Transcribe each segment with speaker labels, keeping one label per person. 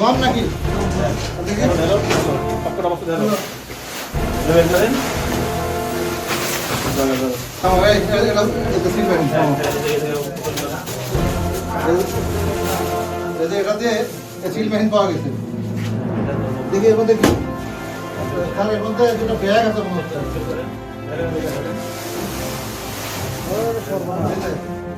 Speaker 1: গম নাকি এটাতে সিল মেশিন পাওয়া গেছে দেখি এর মধ্যে তাহলে এর মধ্যে দুটো ব্যাগ আছে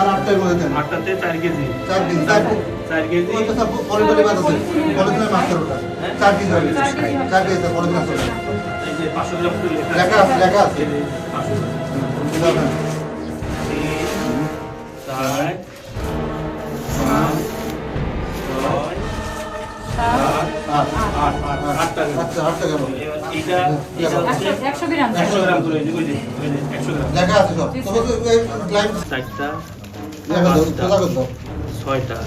Speaker 1: তারা আটটায় করে দেন
Speaker 2: আটটাতে চার কেজি চার দিন চার চার কেজি
Speaker 1: ওটা সব হ্যাঁ। চার দিন হবে চার লেখা আছে লেখা আছে 500 সাত
Speaker 2: একশো গ্রাম একশো গ্রাম দেখা আছে ছয়টা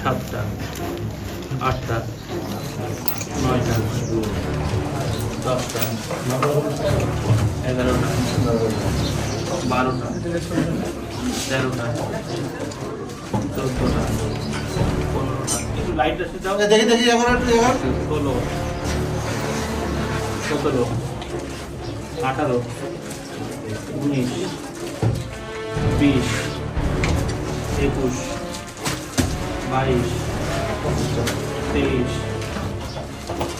Speaker 2: সাতটা আটটা নয়টা দশটা এগারোটা বারোটা তেরোটা চোদ্দোটা পনেরোটা লাইট আছে দাও দেখি দেখি ষোলো সতেরো আঠারো উনিশ বিশ একুশ বাইশ তেইশ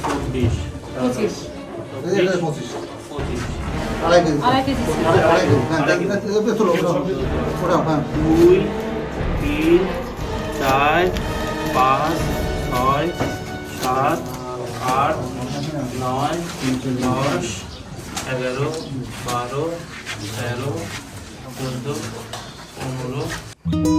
Speaker 2: চব্বিশ পঁচিশ পঁচিশ আড়াই কেজি আড়াই কেজি দুই তিন চার পাঁচ ছয় সাত আট নয় দশ এগারো বারো তেরো চোদ্দো পনেরো